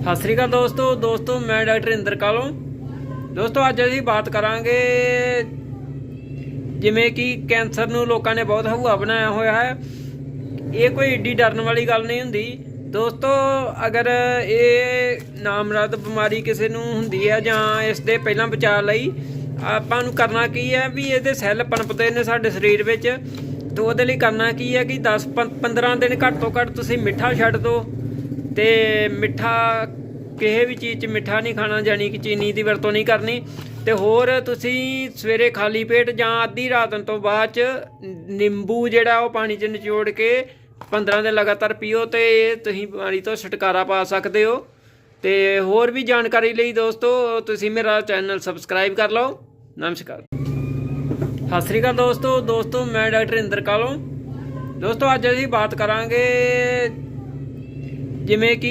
ਸਤਿ ਸ੍ਰੀ ਅਕਾਲ ਦੋਸਤੋ ਦੋਸਤੋ, ਮੈਂ ਡਾਕਟਰ ਇੰਦਰ ਕਾਲੋਂ। ਦੋਸਤੋ, ਅੱਜ ਅਸੀਂ ਬਾਤ ਕਰਾਂਗੇ ਜਿਵੇਂ ਕਿ ਕੈਂਸਰ ਨੂੰ ਲੋਕਾਂ ਨੇ ਬਹੁਤ ਹਊਆ ਬਣਾਇਆ ਹੋਇਆ ਹੈ। ਇਹ ਕੋਈ ਏਡੀ ਡਰਨ ਵਾਲੀ ਗੱਲ ਨਹੀਂ ਹੁੰਦੀ। ਦੋਸਤੋ, ਅਗਰ ਇਹ ਨਾਮਰਦ ਬਿਮਾਰੀ ਕਿਸੇ ਨੂੰ ਹੁੰਦੀ ਹੈ ਜਾਂ ਇਸ ਦੇ ਪਹਿਲਾਂ ਬਚਾਅ ਲਈ, ਆਪਾਂ ਨੂੰ ਕਰਨਾ ਕੀ ਹੈ ਵੀ ਇਹਦੇ ਸੈੱਲ ਪਨਪਦੇ ਨੇ ਸਾਡੇ ਸਰੀਰ ਵਿੱਚ। ਤੇ ਉਹਦੇ ਲਈ ਕਰਨਾ ਕੀ ਹੈ ਕਿ 10 15 ਦਿਨ ਘੱਟ ਤੋਂ ਘੱਟ ਤੁਸੀਂ ਮਿੱਠਾ ਛੱਡ ਦਿਓ। ਤੇ ਮਿੱਠਾ, ਕਿਸੇ ਵੀ ਚੀਜ਼ 'ਚ ਮਿੱਠਾ ਨਹੀਂ ਖਾਣਾ ਜਾਨੀ ਕਿ ਚੀਨੀ ਦੀ ਵਰਤੋਂ ਨਹੀਂ ਕਰਨੀ। ਤੇ ਹੋਰ ਤੁਸੀਂ ਸਵੇਰੇ ਖਾਲੀ ਪੇਟ ਜਾਂ ਅੱਧੀ ਰਾਤ ਤੋਂ ਬਾਅਦ 'ਚ ਨਿੰਬੂ ਜਿਹੜਾ ਉਹ ਪਾਣੀ 'ਚ ਨਿਚੋੜ ਕੇ 15 ਦਿਨ ਲਗਾਤਾਰ ਪੀਓ ਤੇ ਇਹ ਤੁਸੀਂ ਬਿਮਾਰੀ ਤੋਂ ਛੁਟਕਾਰਾ ਪਾ ਸਕਦੇ ਹੋ। ਤੇ ਹੋਰ ਵੀ ਜਾਣਕਾਰੀ ਲਈ ਦੋਸਤੋ, ਤੁਸੀਂ ਮੇਰਾ ਚੈਨਲ ਸਬਸਕ੍ਰਾਈਬ ਕਰ ਲਓ। ਨਮਸਕਾਰ। ਸਤਿ ਸ੍ਰੀ ਅਕਾਲ ਦੋਸਤੋ ਦੋਸਤੋ, ਮੈਂ ਡਾਕਟਰ ਇੰਦਰ ਕਾਲੋਂ ਦੋਸਤੋ, ਅੱਜ ਅਸੀਂ ਬਾਤ ਕਰਾਂਗੇ ਜਿਵੇਂ ਕਿ